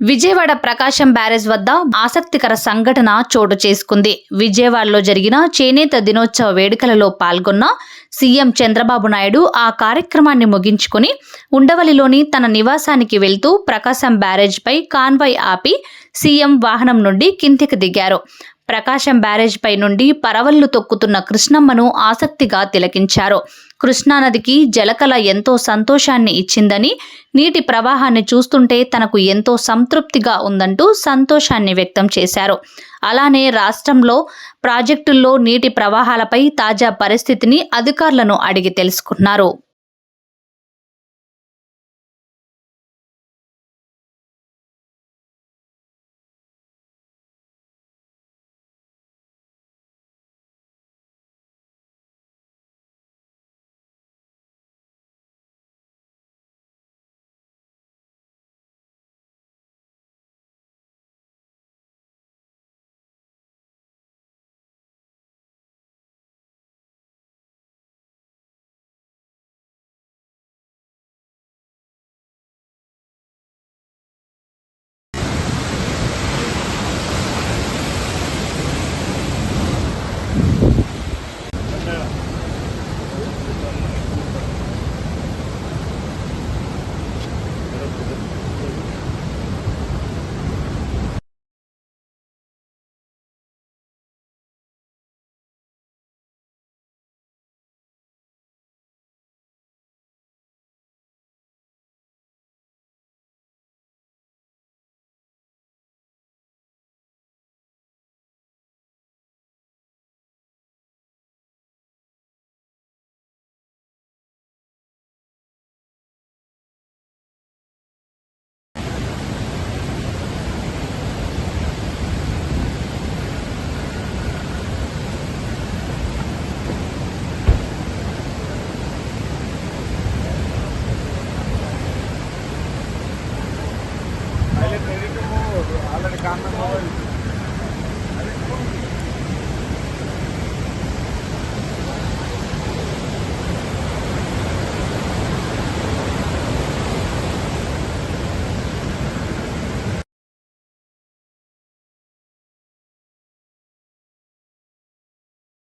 విజయవాడ ప్రకాశం barrage వద్ద ఆసక్తికర సంఘటన చోటు చేసుకుంది. విజయవాడలో జరిగిన చేనేత దినోత్సవ వేడుకలలో పాల్గొన్న సీఎం చంద్రబాబు నాయుడు ఆ కార్యక్రమాన్ని ముగించుకొని ఉండవల్లిలోని తన నివాసానికి వెళ్తూ ప్రకాశం బ్యారేజ్పై కాన్వాయ్ ఆపి సీఎం వాహనం నుండి కిందికి దిగారు. ప్రకాశం బ్యారేజ్ పై నుండి పరవళ్ళు తొక్కుతున్న కృష్ణమ్మను ఆసక్తిగా తిలకించారు. కృష్ణానదికి జలకళ ఎంతో సంతోషాన్ని ఇచ్చిందని నీటి ప్రవాహాన్ని చూస్తుంటే తనకు ఎంతో సంతృప్తిగా ఉందంటూ సంతోషాన్ని వ్యక్తం చేశారు. అలానే రాష్ట్రంలో ప్రాజెక్టుల్లో నీటి ప్రవాహాలపై తాజా పరిస్థితిని అధికారులను అడిగి తెలుసుకున్నారు. Commonwealth.